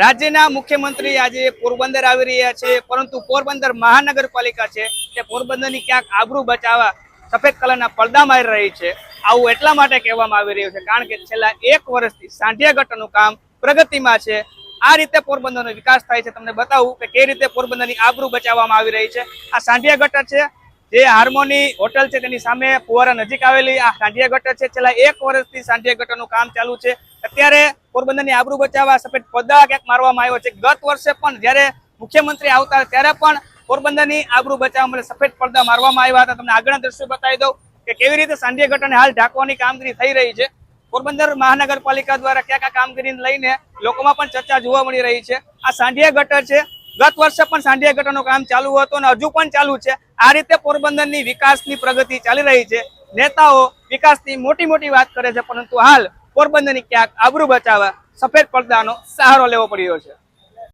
રાજ્યના મુખ્યમંત્રી આજે પોરબંદર આવી રહ્યા છે, પરંતુ પોરબંદર મહાનગરપાલિકા છે તે પોરબંદરની ક્યાંક આબરૂ બચાવવા સફેદ કલરના પડદા મારી રહી છે. આવું એટલા માટે કહેવામાં આવી રહ્યું છે, કારણ કે છેલ્લા એક વર્ષથી સાંઢિયા ગટરનું કામ પ્રગતિમાં છે. આ રીતે પોરબંદરનો વિકાસ થાય છે. તમને બતાવું કે કઈ રીતે પોરબંદરની આબરૂ બચાવવામાં આવી રહી છે. આ સાંઠિયા ગટર છે, જે હાર્મોની હોટલ છે તેની સામે ફુવારા નજીક આવેલી આ સાંઢિયા ગટર છે. છેલ્લા એક વર્ષથી સાંઢિયા ગટરનું કામ ચાલુ છે. અત્યારે પોરબંદરની આબરૂ બચાવવા સફેદ પડદા ક્યાંક મારવામાં આવ્યો છે. ગત વર્ષે પણ જ્યારે મુખ્યમંત્રી આવતા ત્યારે પણ પોરબંદરની આબરૂ બચાવવા માટે સફેદ પડદા મારવામાં આવ્યા હતા. તમને આગળના દ્રશ્યો બતાવી દઉં કે કેવી રીતે સાંઢિયા ઘટને હાલ ઢાંકવાની કામગીરી થઈ રહી છે. પોરબંદર મહાનગરપાલિકા દ્વારા ક્યાં ક્યાં કામગીરીને લઈને લોકોમાં પણ ચર્ચા જોવા મળી રહી છે. આ સાંઢિયા ગટર છે. ગત વર્ષે પણ સાંઢિયા ગટરનું કામ ચાલુ હતું અને હજુ પણ ચાલુ છે. આ રીતે પોરબંદરની વિકાસની પ્રગતિ ચાલી રહી છે. નેતાઓ વિકાસની મોટી મોટી વાત કરે છે, પરંતુ હાલ પોરબંદરની ક્યાંક આબરૂ બચાવવા સફેદ પડદાનો સહારો લેવો પડ્યો છે.